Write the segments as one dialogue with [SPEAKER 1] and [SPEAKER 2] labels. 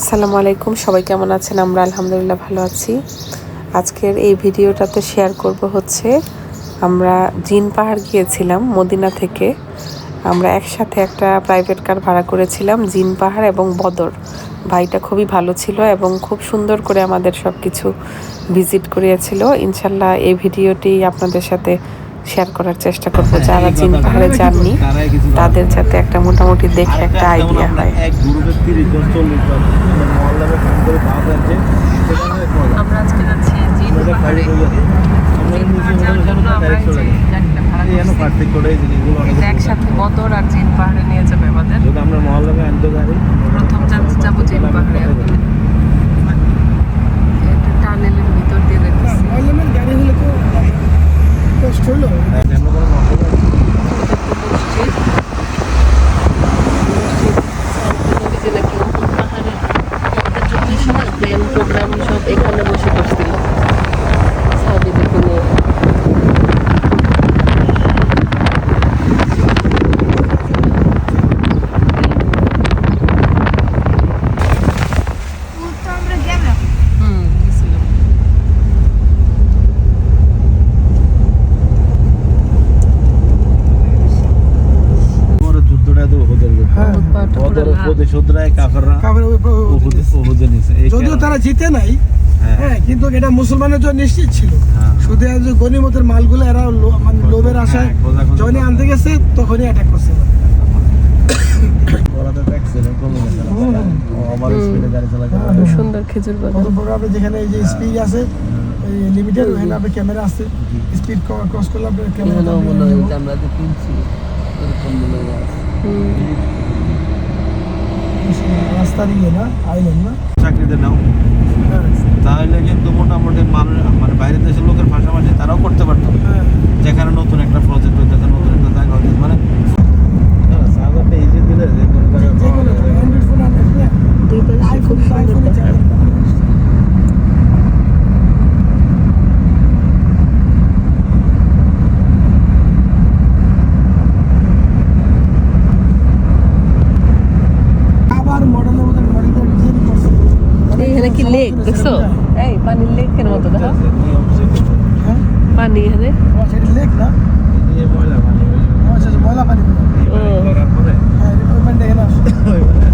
[SPEAKER 1] আসসালামু আলাইকুম, সবাই কেমন আছেন? আমরা আলহামদুলিল্লাহ ভালো আছি। আজকের এই ভিডিওটাতে শেয়ার করব হচ্ছে, আমরা জিন পাহাড় গিয়েছিলাম মদিনা থেকে। আমরা একসাথে একটা প্রাইভেট কার ভাড়া করেছিলাম, জিন পাহাড় এবং বদর। ভাইটা খুবই ভালো ছিল এবং খুব সুন্দর করে আমাদের সব কিছু ভিজিট করিয়েছিল। ইনশাল্লাহ এই ভিডিওটি আপনাদের সাথে শেয়ার করার চেষ্টা করব। যারা জিন পাহাড়ে যাননি তাদের যাতে একটা মোটামুটি দেখে একটা আইডিয়া হয়।
[SPEAKER 2] এক গ্রুপের তিরিশ জন চল্লিশ জন মহল্লাকে ফোন করে পাওয়া যাচ্ছে
[SPEAKER 1] আজকে যাচ্ছি জিন
[SPEAKER 2] ওটা
[SPEAKER 1] পাহাড়ে
[SPEAKER 2] ফাইভ হয়ে যাচ্ছে। আমরা
[SPEAKER 1] জিন
[SPEAKER 2] নিচে
[SPEAKER 1] পাহাড় যাওয়ার
[SPEAKER 2] মনে
[SPEAKER 1] জন্য
[SPEAKER 2] করেন
[SPEAKER 1] আমরা
[SPEAKER 2] direct
[SPEAKER 1] এই
[SPEAKER 2] চলে
[SPEAKER 1] যে
[SPEAKER 2] যাই।
[SPEAKER 1] গাড়িটা ভাড়া
[SPEAKER 2] এই যেন
[SPEAKER 1] করছি।
[SPEAKER 2] পার্থক্য করে এই জিনিসগুলো অনেক
[SPEAKER 1] এটা একসাথে বদর আর জিন পাহাড়ে নিয়ে যাবে আমাদের
[SPEAKER 2] যদি আমরা মহল্লাকে আনতে পারি
[SPEAKER 1] প্রথম যা- যাব জিন পাহাড়ে একদম একটা টানেলের ভিতর দিয়ে দেখতেছি
[SPEAKER 3] পার্লামেন্ট গাড়ি হলে তো কষ্ট হলো
[SPEAKER 2] আমরা কোনো মহল্লা
[SPEAKER 1] প্রোগ্রাম সব এখানে বসে করছিল সাবিদের নিয়ে হুম গেছিলাম
[SPEAKER 2] পরে যুদ্ধটা তো ওদের
[SPEAKER 3] হ্যাঁ।
[SPEAKER 1] বহুত পাহাড়টা পুরো
[SPEAKER 2] ওদের
[SPEAKER 1] লাল।
[SPEAKER 2] প্রতিশোধরায়
[SPEAKER 3] যদিও তারা জিতে নাই
[SPEAKER 2] হ্যাঁ।
[SPEAKER 3] হ্যাঁ কিন্তু এটা মুসলমানের জন্য নিশ্চিত ছিল।
[SPEAKER 2] হ্যাঁ।
[SPEAKER 3] শুধু যে গনিমতের মালগুলো এরা মানে লোভের আশায়
[SPEAKER 2] হ্যাঁ,
[SPEAKER 3] যখনই আনতে গেছে তখনই অ্যাটাক করছে।
[SPEAKER 2] তো।
[SPEAKER 1] সুন্দর খেজুর বাগান।
[SPEAKER 3] যেখানে এই যে স্পিড আছে এই লিমিটেড ওখানে ক্যামেরা আছে। স্পিড ক্রস করলে আপনি ক্যামেরা
[SPEAKER 1] আমরা যে কিনছি এরকম হয়
[SPEAKER 3] রাস্তার ইয়ে না আইলেন না?
[SPEAKER 2] চাকরিতে নাও।
[SPEAKER 3] হ্যাঁ
[SPEAKER 2] তাহলে কিন্তু মোটামুটি মানুষ মানে বাইরের দেশের লোকের পাশাপাশি তারাও করতে পারতো।
[SPEAKER 3] হ্যাঁ।
[SPEAKER 2] যেখানে নতুন একটা প্রজেক্ট হইতেছে নতুন একটা জায়গা হইতেছে মানে সাগরটা ইজি দিলে যে কোনো জায়গায়
[SPEAKER 3] কোনো
[SPEAKER 2] যাবে।
[SPEAKER 3] অ্যান্ড্রয়েড ফোন আনতে
[SPEAKER 1] দুই পাশে খুব
[SPEAKER 3] আইফোন
[SPEAKER 1] সুন্দর
[SPEAKER 3] আইফোনে
[SPEAKER 1] দেখা
[SPEAKER 3] আবার মডেলের মধ্যে মডেলটা ডিজাইন করছে
[SPEAKER 1] এখানে কি লেক দেখছ? এই পানির লেকের মতো দেখো।
[SPEAKER 3] হ্যাঁ
[SPEAKER 1] পানি এখানে।
[SPEAKER 3] লেক না?
[SPEAKER 2] এই ময়লা পানি।
[SPEAKER 3] ও।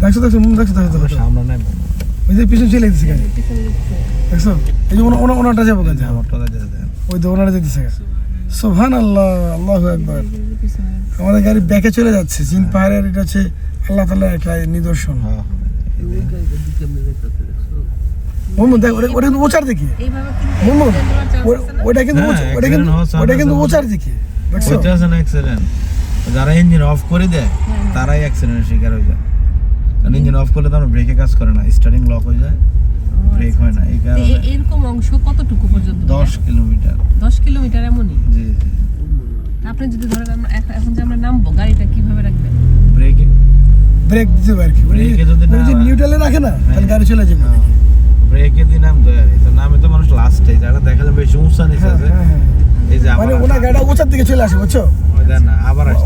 [SPEAKER 3] দেখছ দেখছ মুখ দেখছ দেখছ দেখছ।
[SPEAKER 2] সামনে নাই
[SPEAKER 3] ওই যে পিছনে চলে যেতেছে গাড়ি। দেখছ? এই যে ওনা- ওনা- ওনাটা যাব কাজে
[SPEAKER 2] আমারটা যাইতেছে দেখেন।
[SPEAKER 3] ওই তো ওনারা যেতেছে সুবহান আল্লাহ আল্লাহ একবার আমাদের গাড়ি ব্যাকে চলে যাচ্ছে। চীন পাহাড়ের এটা হচ্ছে আল্লাহ তালা একটা নিদর্শন।
[SPEAKER 2] হ্যাঁ
[SPEAKER 3] মোহাম্মদ দেখ ওটা ওটা কিন্তু ওচার দিকে। মোহাম্মদ ও- ওটা কিন্তু
[SPEAKER 2] হ্যাঁ,
[SPEAKER 3] ওটা কিন্তু ওটা কিন্তু। ওচার দিকে। দেখছ?
[SPEAKER 2] যারা ইঞ্জিন অফ করে দেয় তারাই অ্যাক্সিডেন্টের শিকার হয়ে যায়। কারণ ইঞ্জিন অফ করলে তো আমার ব্রেকে কাজ করে না স্টার্টিং লক হয়ে যায় ব্রেক হয় না এই কারণে।
[SPEAKER 4] এরকম অংশ কতটুকু পর্যন্ত
[SPEAKER 2] দশ কিলোমিটার।
[SPEAKER 4] দশ কিলোমিটার এমনই?
[SPEAKER 2] জি জি।
[SPEAKER 4] আপনি যদি ধরেন আমরা এখন- যে আমরা নামবো গাড়িটা কীভাবে রাখবেন?
[SPEAKER 2] ব্রেকিং
[SPEAKER 3] ব্রেক দিতে আর কি।
[SPEAKER 2] ব্রেকে যদি না-
[SPEAKER 3] নিউট্রালে রাখে না তাহলে গাড়ি চলে যাবে।
[SPEAKER 2] ব্রেকে দিয়ে নামতে হয়। তো নামে তো মানুষ লাস্টে যারা দেখা যায় বেশি উঁচা নিচে
[SPEAKER 3] হ্যাঁ
[SPEAKER 2] আছে।
[SPEAKER 3] হ্যাঁ হ্যাঁ।
[SPEAKER 2] এই যে
[SPEAKER 3] মানে ওনার গাড়িটা ওচার দিকে চলে আসে বুঝছ?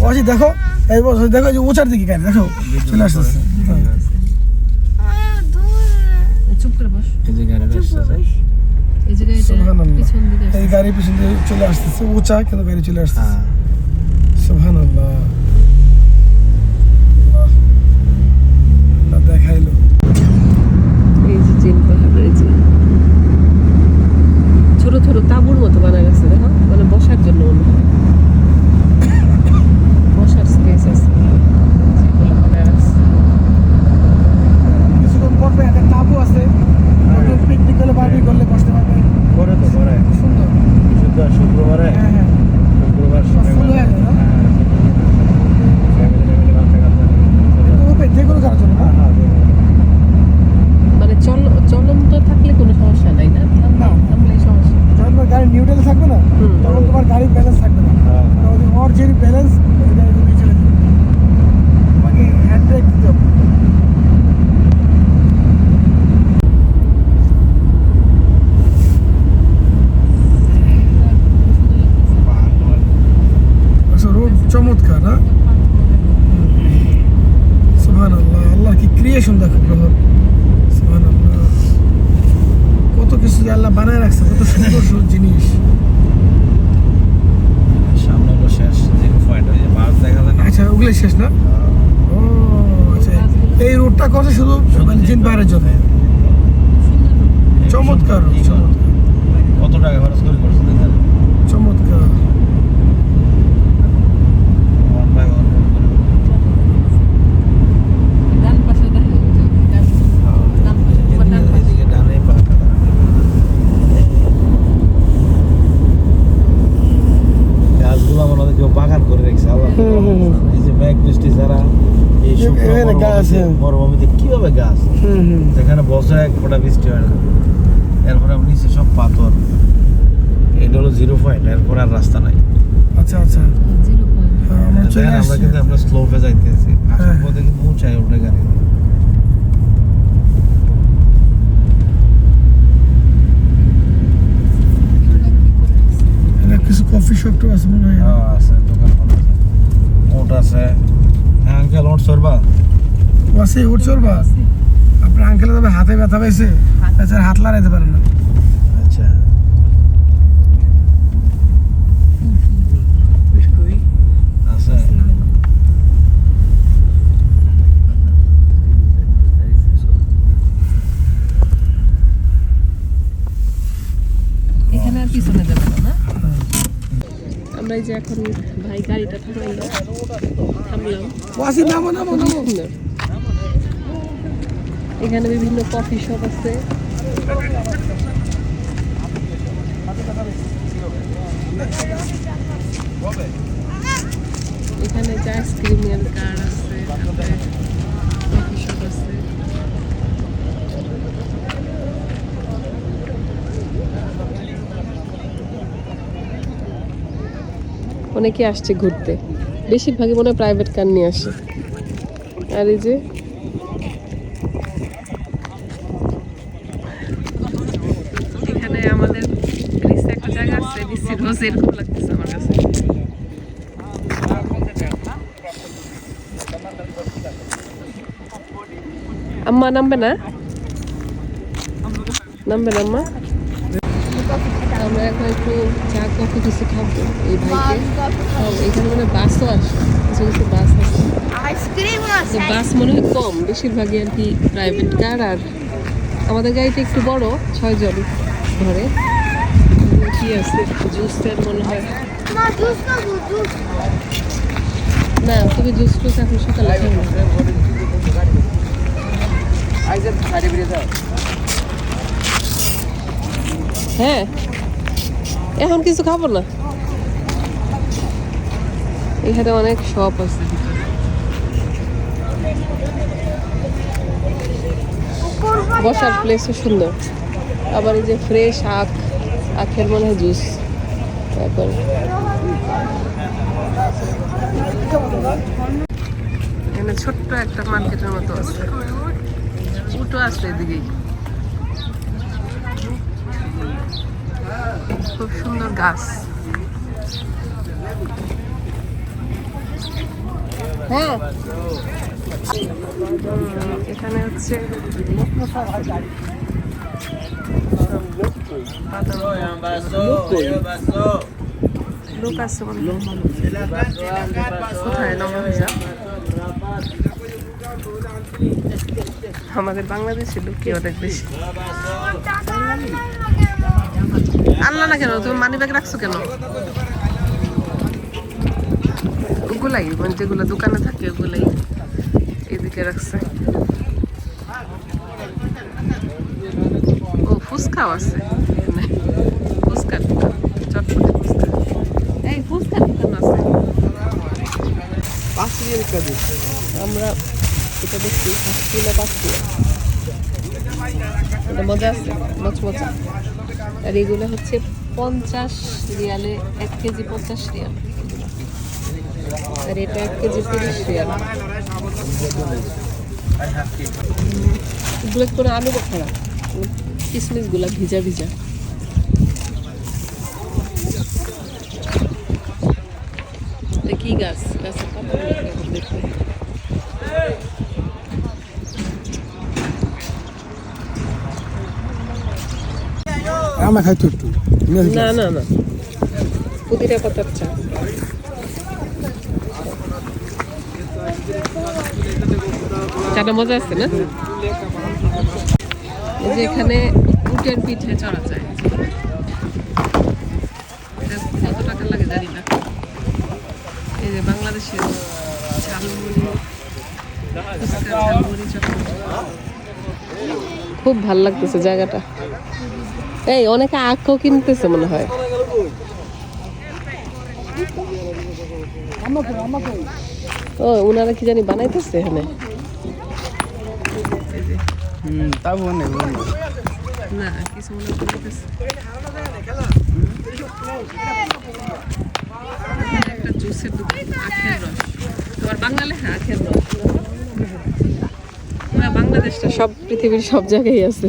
[SPEAKER 3] অসি দেখো এই বছর দেখো যে ওচার দিকে গাড়ি দেখো চলে আসতেছে হ্যাঁ।
[SPEAKER 4] চুপ করে বস।
[SPEAKER 2] এই যে
[SPEAKER 4] দিকে
[SPEAKER 3] গাড়ি পিছন দিয়ে চলে আসতেছে উঁচা কিন্তু গাড়ি চলে আসতেছে।
[SPEAKER 2] হ্যাঁ
[SPEAKER 3] সুবহান আল্লাহ আল্লাহ দেখাইলো
[SPEAKER 4] এই যে চিন পাহাড় এই যে ছোট ছোট তাঁবুর মতো বানা গেছে দেখো মানে বসার জন্য মনে হয় বসার স্পেস আছে যেগুলো বানায় রাখছে।
[SPEAKER 3] কিছুক্ষণ পরে একটা তাবু আছে পিকনিক করলে বারবি করলে বসতে পারবে
[SPEAKER 2] করে তো করে
[SPEAKER 3] সুন্দর
[SPEAKER 2] শুক্র শুক্রবারে
[SPEAKER 3] হ্যাঁ হ্যাঁ
[SPEAKER 2] শুক্রবার
[SPEAKER 3] সব ফুল হয়ে যায় না? কিন্তু ওপেন যে কোনো কারোর জন্য না?
[SPEAKER 4] মানে চল চলন্ত থাকলে কোনো সমস্যা নাই না
[SPEAKER 3] না।
[SPEAKER 4] থামলেই সমস্যা
[SPEAKER 3] যখন তোমার গাড়ি নিউট্রাল থাকবে না
[SPEAKER 4] হুম।
[SPEAKER 3] তখন তোমার গাড়ির ব্যালেন্স থাকবে না তখন ওর যে ব্যালেন্স ওই গাড়ি তুমি চলে যাবে তোমাকে হ্যান্ড ব্রেক দিতে হবে আচ্ছা রোড চমৎকার না সুবহান আল্লাহ আল্লাহ কি ক্রিয়েশন দেখো প্রভু সুবহান আল্লাহ কত কিছু যে আল্লাহ বানায় রাখছে কত সুন্দর সুন্দর জিনিস
[SPEAKER 2] সামনে হলো শেষ জিরো পয়েন্ট ওই যে বাস দেখা যায় না
[SPEAKER 3] আচ্ছা ওগুলো শেষ না ও আচ্ছা এই রোডটা করছে শুধু জিন বাইরে জন্য। চমৎকার
[SPEAKER 2] কত টাকা খরচ করে করছে দেখেন
[SPEAKER 3] চমৎকার
[SPEAKER 2] ওয়ান বাই ওয়ান
[SPEAKER 4] ডান পাশে দেখা যাচ্ছে ডান- ডান পাশে তোমার ডান পাশে
[SPEAKER 2] এদিকে ডানে পাহাড়টা গাছগুলো আমার মনে হয় কেউ বাগান করে রেখেছে আল্লাহ
[SPEAKER 3] হুম, হুম, হুম।
[SPEAKER 2] এই যে মেঘ বৃষ্টি ছাড়া এই
[SPEAKER 3] এ-
[SPEAKER 2] শুকনো
[SPEAKER 3] এখানে গাছ,
[SPEAKER 2] মরুভূমিতে-
[SPEAKER 3] হ্যাঁ।
[SPEAKER 2] মরুভূমিতে কীভাবে গাছ
[SPEAKER 3] হুম হুম
[SPEAKER 2] যেখানে বছরে এক ফোঁটা বৃষ্টি হয় না। এরপরে আপনি নিচে সব পাথর। এটা হলো জিরো পয়েন্ট এরপর আর রাস্তা নাই।
[SPEAKER 3] আচ্ছা আচ্ছা। হ্যাঁ, আমরা
[SPEAKER 2] কিন্তু আমরা যাইতেছি। আসার
[SPEAKER 3] হ্যাঁ।
[SPEAKER 2] পথে কিন্তু উঁচাই উঠে গাড়ি।
[SPEAKER 3] কিছু কফি শপ তো আছে মনে হয়।
[SPEAKER 2] হ্যাঁ আছে দোকান আছে। ওট আছে। হ্যাঁ আঙ্কেল ওট
[SPEAKER 3] ও আছে ওর চলবা আপনার আঙ্কেলে তবে হাতে ব্যথা পাইছে। বেচার হাত লাগাইতে পারে না।
[SPEAKER 2] আচ্ছা।
[SPEAKER 4] এখানে আর পিছনে যাবে না না? আমরা এই যে এখন ভাই গাড়িটা থামাইলো থামলাম।
[SPEAKER 3] নামো নামো নামো।
[SPEAKER 4] এখানে বিভিন্ন কফি শপ আছে। এখানে আইসক্রিমের কার আছে কফি শপ আছে। অনেকে আসছে ঘুরতে। বেশিরভাগই মনে হয় প্রাইভেট কার নিয়ে আসে। আর এই যে এরকম লাগতেছে আমার কাছে। আম্মা নামবে না? নামবে না আম্মা? আমরা এখন একটু চা কফি কিছু খাব এই ভাইকে। এখানে মানে বাসও আসে। কিছু কিছু বাস বাস মনে হয় কম। বেশিরভাগই আর কি প্রাইভেট কার আর আমাদের গাড়িটা একটু বড় ছয়জন ধরে কি আছে? জুসের মনে হয়।
[SPEAKER 5] না জুস না জুস
[SPEAKER 4] না তুমি জুস টুস এখন সকালে খাও না হ্যাঁ এখন কিছু খাব না? এখানে অনেক শপ আছে। বসার প্লেসও সুন্দর। আবার এই যে ফ্রেশ আখ আখের মনে হয় জুস। তারপর এখানে ছোট্ট একটা মার্কেটের মতো আছে। উটো আছে এদিকেই। খুব সুন্দর গাছ। হ্যাঁ। এখানে হচ্ছে আমাদের বাংলাদেশে লোকই অনেক বেশি? আনলা না কেন? তুমি মানি ব্যাগ রাখছো কেন? ওগুলাই মানে যেগুলো দোকানে থাকে, ওগুলাই এদিকে রাখছে। ও, ফুচকাও আছে এখানে ফুচকার দোকান চটপটি ফুচকা এই ফুচকার দোকান আছে আমরা এটা দেখছি পাঁচ কিলো পাঁচ কিলো এটা মজা আছে, মচমচা। আর এগুলো হচ্ছে পঞ্চাশ রিয়ালে, এক কেজি পঞ্চাশ রিয়াল। আর এটা এক কেজি তিরিশ রিয়াল। এগুলো করে আলু খারাপ কিসমিসগুলা ভিজা। ভিজা কি গাছ? গাছের পাতা?
[SPEAKER 3] আমরা
[SPEAKER 4] না না না। পুদিনা চা চাটা মজা আছে না? যে এখানে উটের পিঠে চড়া যায়। কত টাকা লাগে জানি না। এই যে বাংলাদেশের খুব ভালো লাগতেছে জায়গাটা। এই অনেকে আখও কিনতেছে মনে হয়। ও ওনারা কি জানি বানাইতেছে এখানে? না কিছু মনে একটা জুসের দোকান আখের রস। বাঙালি হ্যাঁ বাংলাদেশটা সব পৃথিবীর সব জায়গায় আছে।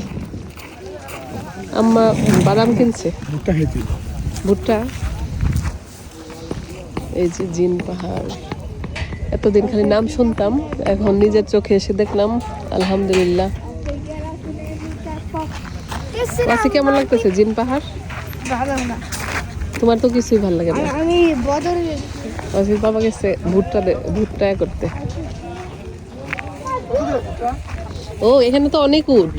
[SPEAKER 4] আম্মা বাদাম কিনছে?
[SPEAKER 3] ভুট্টা খাইতে
[SPEAKER 4] ভুট্টা? এই যে জিন পাহাড়। এতদিন খালি নাম শুনতাম এখন নিজের চোখে এসে দেখলাম আলহামদুলিল্লাহ। কাছে কেমন লাগতেছে জিন পাহাড়?
[SPEAKER 5] ভালো না।
[SPEAKER 4] তোমার তো কিছুই ভালো লাগে না।
[SPEAKER 5] আমি বদল
[SPEAKER 4] অসিত বাবা গেছে ভুট্টা ভুট্টা করতে। ও এখানে তো অনেক উট।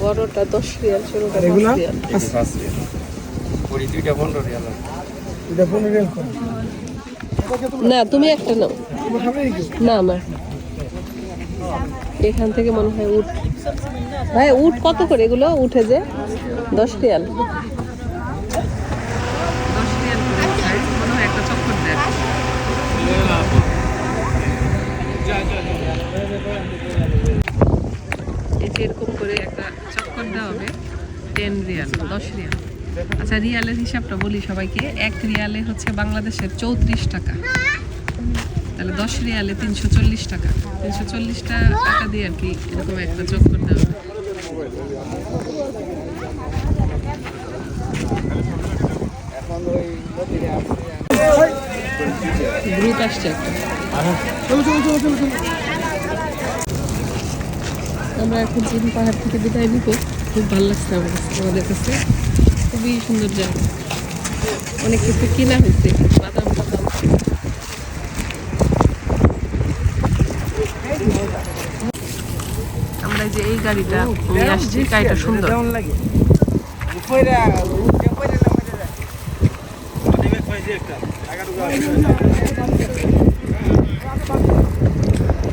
[SPEAKER 4] বড়টা দশ রিয়াল ছোটটা
[SPEAKER 3] এগুলা?
[SPEAKER 4] রিয়াল।
[SPEAKER 3] এটা পনেরো রিয়াল করে।
[SPEAKER 4] না তুমি একটা নাও? না না এখান থেকে মনে হয় উট। ভাই, উট কত করে এগুলো? উঠে যে দশ দেয় এই এরকম করে একটা চক্কর দেওয়া হবে টেন রিয়াল, দশ রিয়াল। আচ্ছা রিয়ালের হিসাবটা বলি সবাইকে। এক রিয়ালে হচ্ছে বাংলাদেশের চৌত্রিশ টাকা। তাহলে দশ রিয়ালে তিনশো চল্লিশ টাকা। তিনশো চল্লিশটা টাকা দিয়ে আর কি এরকম একটা চক্কর দেওয়া হবে। আমরা এখন চিন পাহাড় থেকে বিদায় নিব। খুব ভালো লাগছে আমার কাছে আমাদের কাছে। খুবই সুন্দর জায়গা। অনেক কিছু কিনা হয়েছে, বাদাম বাদাম আমরা এই গাড়িটা নিয়ে আসছি, গাড়িটা সুন্দর।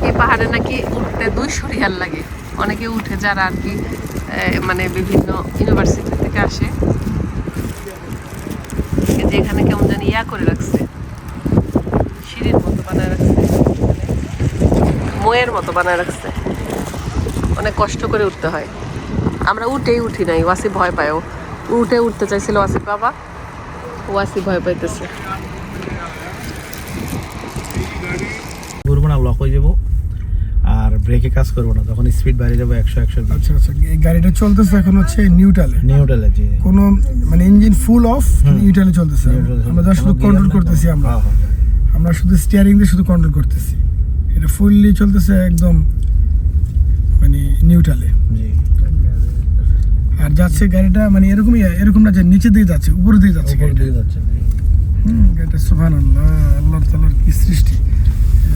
[SPEAKER 4] এই পাহাড়ে নাকি উঠতে দুইশো রিয়াল লাগে। অনেকে উঠে যারা আর কি মানে বিভিন্ন ইউনিভার্সিটি থেকে আসে। যে এখানে কেমন জানি ইয়া করে রাখছে। সিঁড়ির মতো বানায় রাখছে। ময়ের মতো বানায় রাখছে। অনেক কষ্ট করে উঠতে হয়। আমরা উঠেই উঠি নাই ওয়াসি ভয় পায় ও। উঠে উঠতে চাইছিল ওয়াসি বাবা ওয়াসি ভয় পাইতেছে।
[SPEAKER 2] ঘুরবো না লক হয়ে যাব। আর ব্রেকে কাজ করব না তখন স্পিড বাড়িয়ে যাব একশো একশো
[SPEAKER 3] আচ্ছা আচ্ছা এই গাড়িটা চলতেছে এখন হচ্ছে নিউট্রালে
[SPEAKER 2] নিউট্রালে জি
[SPEAKER 3] কোনো মানে ইঞ্জিন ফুল অফ নিউট্রালে চলতেছে। আমরা শুধু কন্ট্রোল করতেছি আমরা।
[SPEAKER 2] হ্যাঁ,
[SPEAKER 3] আমরা শুধু স্টিয়ারিং দিয়ে শুধু কন্ট্রোল করতেছি। এটা ফুললি চলতেছে একদম মানে নিউট্রালে আর যাচ্ছে গাড়িটা মানে এরকমই এরকম না যে নিচে দিয়ে যাচ্ছে উপরে দিয়ে যাচ্ছে গাড়িটা। হুম গাড়িটা সোহান আল্লাহ আল্লাহ তালার কি সৃষ্টি।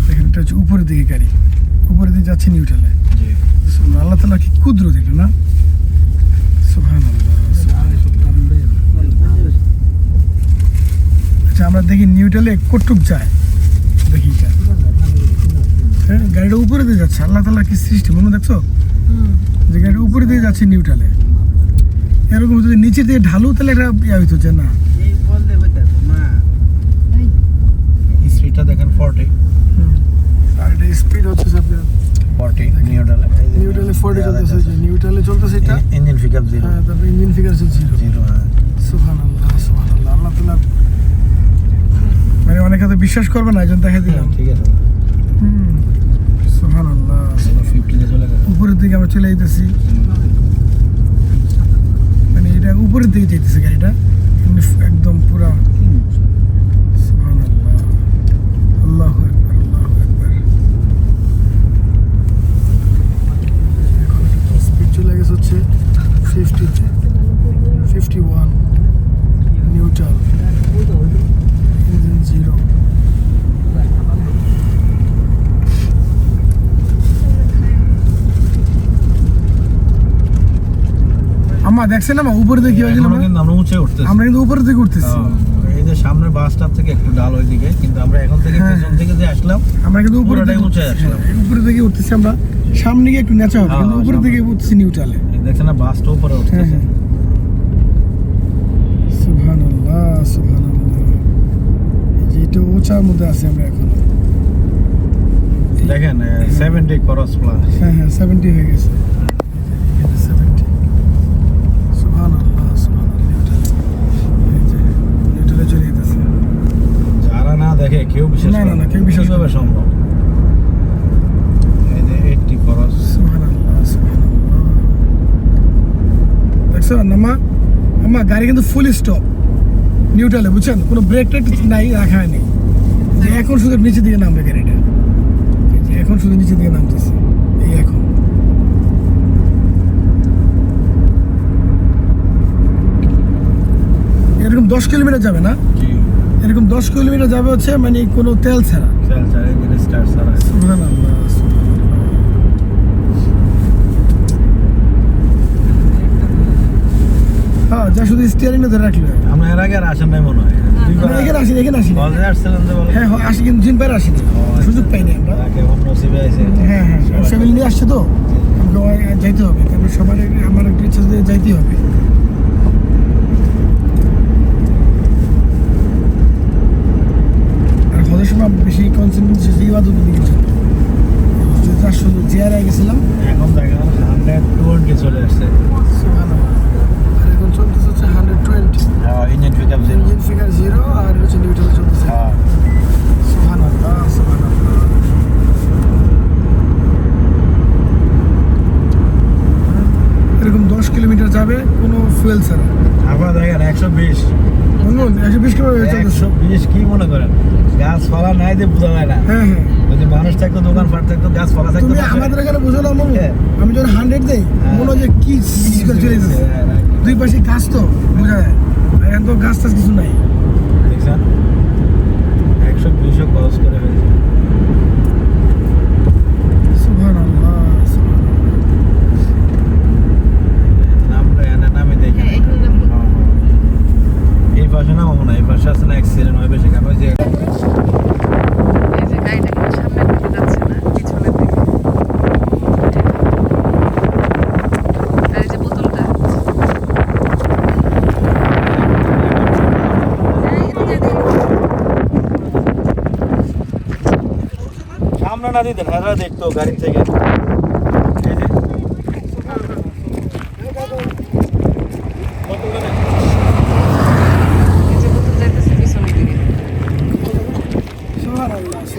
[SPEAKER 3] দেখেন এটা হচ্ছে উপরের দিকে গাড়ি। উপরে দিয়ে যাচ্ছে নিউট্রালে আল্লাহ তালা কি ক্ষুদ্র দেখে না? আল্লাহ আচ্ছা আমরা দেখি নিউট্রালে কটুক যায়। গাড়িটা উপরে দিয়ে যাচ্ছে আল্লাহ তালার কি সৃষ্টি মনে দেখছ? যে গাড়িটা উপরে দিয়ে যাচ্ছে নিউট্রালে এরকম যদি নিচে দিয়ে ঢালু তাহলে একটা ইয়া হইতো যে না।
[SPEAKER 2] স্পিডটা দেখেন ফর্টি
[SPEAKER 3] আর এটা স্পিড হচ্ছে আপনার
[SPEAKER 2] ফর্টি নিউট্রালে
[SPEAKER 3] নিউট্রালে ফোর্টি চলতেছে নিউট্রালে চলতেছে এটা।
[SPEAKER 2] ইঞ্জিন জিরো
[SPEAKER 3] হ্যাঁ তারপর ইঞ্জিন ফিগার জিরো
[SPEAKER 2] জিরো হ্যাঁ।
[SPEAKER 3] আল্লাহ তালা মানে অনেকে তো বিশ্বাস করবে না একজন দেখা দিলাম।
[SPEAKER 2] ঠিক আছে
[SPEAKER 3] সুহান আল্লাহ
[SPEAKER 2] ফিফটিতে চলে
[SPEAKER 3] উপরের আমরা চলে যেতেছি মানে এটা উপরের দিকে যেতেছে গাড়িটা। এমনি একদম পুরা সুবহান আল্লাহ আল্লাহু আকবার আল্লাহু আকবার এখন স্পিড চলে গেছে হচ্ছে ফিফটিতে fifty one neutral engine zero আম্মা দেখছেন আমা উপরে দিকে হয়েছিল
[SPEAKER 2] আমরা উঁচে উঠতেছি।
[SPEAKER 3] আমরা কিন্তু উপরের দিকে উঠতেছি।
[SPEAKER 2] হ্যাঁ, এই যে সামনের বাস স্টপ থেকে একটু ডাল ওইদিকে কিন্তু আমরা এখন থেকে
[SPEAKER 3] হ্যাঁ।
[SPEAKER 2] পেছন থেকে যে আসলাম
[SPEAKER 3] আমরা কিন্তু উপরে
[SPEAKER 2] উঁচে আসলাম।
[SPEAKER 3] হ্যাঁ, উপরের দিকে উঠতেছি আমরা। সামনে গিয়ে একটু নেচা হবে
[SPEAKER 2] হ্যাঁ,
[SPEAKER 3] কিন্তু উপরের
[SPEAKER 2] সামনে।
[SPEAKER 3] দিকে উঠতেছি নিউট্রালে
[SPEAKER 2] দেখছেন না বাসটা উপরে
[SPEAKER 3] হ্যাঁ
[SPEAKER 2] উঠতেছে।
[SPEAKER 3] হ্যাঁ। সুবহানাল্লাহ সুবহানাল্লাহ। এই যে উঁচার মধ্যে আছে আমরা এখন।
[SPEAKER 2] দেখেন সেভেন্টি ক্রস প্লাস
[SPEAKER 3] হ্যাঁ হ্যাঁ সেভেন্টি হয়ে গেছে সেভেন্টি সুবহানাল্লাহ সুবহানাল্লাহ নিউট্রালে এই যে নিউট্রালে চলে যেতেছে
[SPEAKER 2] যারা না দেখে কেউ বিশ্বাস
[SPEAKER 3] না, না, না, কেউ বিশ্বাস
[SPEAKER 2] কীভাবে সম্ভব? এই যে এইটটি
[SPEAKER 3] দেখছ গাড়ি কিন্তু ফুল স্টপ নিউট্রালে বুঝছেন? কোনো ব্রেক টেক নাই রাখা হয়নি। যে এখন শুধু নিচে দিকে নামবে গাড়িটা। এখন শুধু নিচে দিকে নামতেছে। এই এখন। এরকম দশ কিলোমিটার যাবে না? এরকম দশ কিলোমিটার যাবে হচ্ছে মানে কোনো তেল ছাড়া। সুবহানাল্লাহ। হ্যাঁ যা শুধু স্টিয়ারিংটা ধরে রাখলে
[SPEAKER 2] আমরা এর আগে আর আসেন নাই মনে হয়।
[SPEAKER 3] আমরা এখানে আসিনি এখানে আসিনি।
[SPEAKER 2] বলতে আসছিলেন যে
[SPEAKER 3] হ্যাঁ হ্যাঁ, আসি কিন্তু জিম পারে আসিনি। সুযোগ পাইনি আমরা। হ্যাঁ হ্যাঁ ফ্যামিলি নিয়ে আসছে তো। ওই যাইতে হবে। তারপর সবার আমার একটু ইচ্ছা যে যাইতেই হবে। বাদুর দিকে শুধু চেয়ারে গেছিলাম। এখন দেখা হান্ড্রেড টোয়েন্টি চলে আসছে।
[SPEAKER 2] এখন চলতেছে হচ্ছে হান্ড্রেড টোয়েন্টি ইঞ্জিন ফিকার
[SPEAKER 3] জিরো
[SPEAKER 2] ইঞ্জিন
[SPEAKER 3] জিরো আর হচ্ছে নিউট্রাল চলতেছে।
[SPEAKER 2] হ্যাঁ।
[SPEAKER 3] সুহান আল্লাহ সুহান আল্লাহ এরকম দশ কিলোমিটার যাবে কোনো ফুয়েল ছাড়া।
[SPEAKER 2] আবার দেখেন একশো বিশ।
[SPEAKER 3] একশো বিশ কিলোমিটার
[SPEAKER 2] একশো বিশ কি মনে করেন? গাছপালা নাই যে বোঝা যায় না।
[SPEAKER 3] হ্যাঁ হ্যাঁ।
[SPEAKER 2] যদি মানুষ থাকতো দোকান পাট থাকতো গাছপালা থাকতো
[SPEAKER 3] আমাদের এখানে বুঝো না
[SPEAKER 2] হ্যাঁ।
[SPEAKER 3] আমি যখন হান্ড্রেড দেই
[SPEAKER 2] হ্যাঁ।
[SPEAKER 3] মনে হয় যে কি চলে দুই পাশে গাছ তো বোঝা যায়। এখন তো গাছ টাছ কিছু নাই।
[SPEAKER 2] একশো দুইশো খরচ করে ফেলছে
[SPEAKER 3] সুবহানাল্লাহ
[SPEAKER 2] নামটা এনে নামে দেখে
[SPEAKER 4] হ্যাঁ, এখানে নামবো।
[SPEAKER 2] হ্যাঁ, হ্যাঁ। এই পাশে নামাবো না এই পাশে আছে না অ্যাক্সিডেন্ট হয় বেশি কারণ ওই যে
[SPEAKER 4] এই যে গাড়িটা কিন্তু সামনের দিকে যাচ্ছে না পিছনের দিকে আর এই যে বোতলটা এই এদিকে, এদিকে।
[SPEAKER 2] সামনে না দিতেন হ্যাঁ দেখতো গাড়ি থেকে।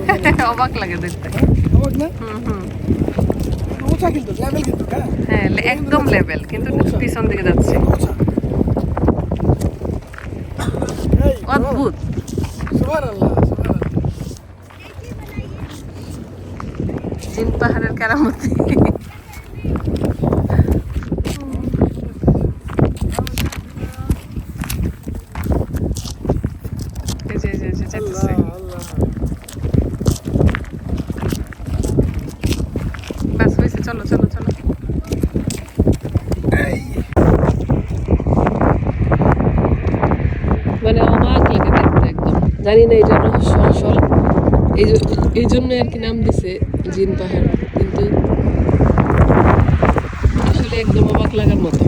[SPEAKER 4] অবাক লাগে দেখতে। হুম হুম।
[SPEAKER 3] উঁচা কিন্তু লেভেল কিন্তু হ্যাঁ
[SPEAKER 4] হ্যাঁ একদম লেভেল কিন্তু পিছন দিকে যাচ্ছে। অদ্ভুত।
[SPEAKER 3] সুবহানাল্লাহ।
[SPEAKER 4] জিন পাহাড়ের কেরামতি। চলো চলো চলো। মানে অবাক লাগে দেখতে একদম। জানি না এটা রহস্য আসল। এই জন্য আর কি নাম দিছে। জিন পাহাড় কিন্তু আসলে একদম অবাক লাগার মতো।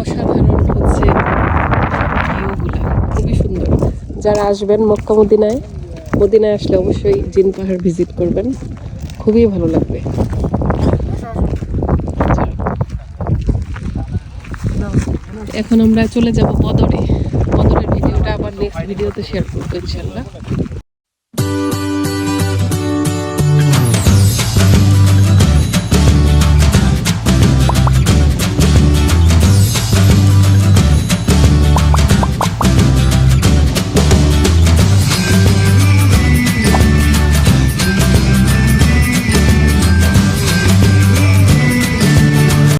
[SPEAKER 4] অসাধারণ হচ্ছে খুবই সুন্দর। যারা আসবেন মক্কা মদিনায় মদিনায় আসলে অবশ্যই জিন পাহাড় ভিজিট করবেন, খুবই ভালো লাগবে। এখন আমরা চলে যাব বদরে। বদরের ভিডিওটা আবার নেক্সট ভিডিওতে শেয়ার করব ইনশাল্লাহ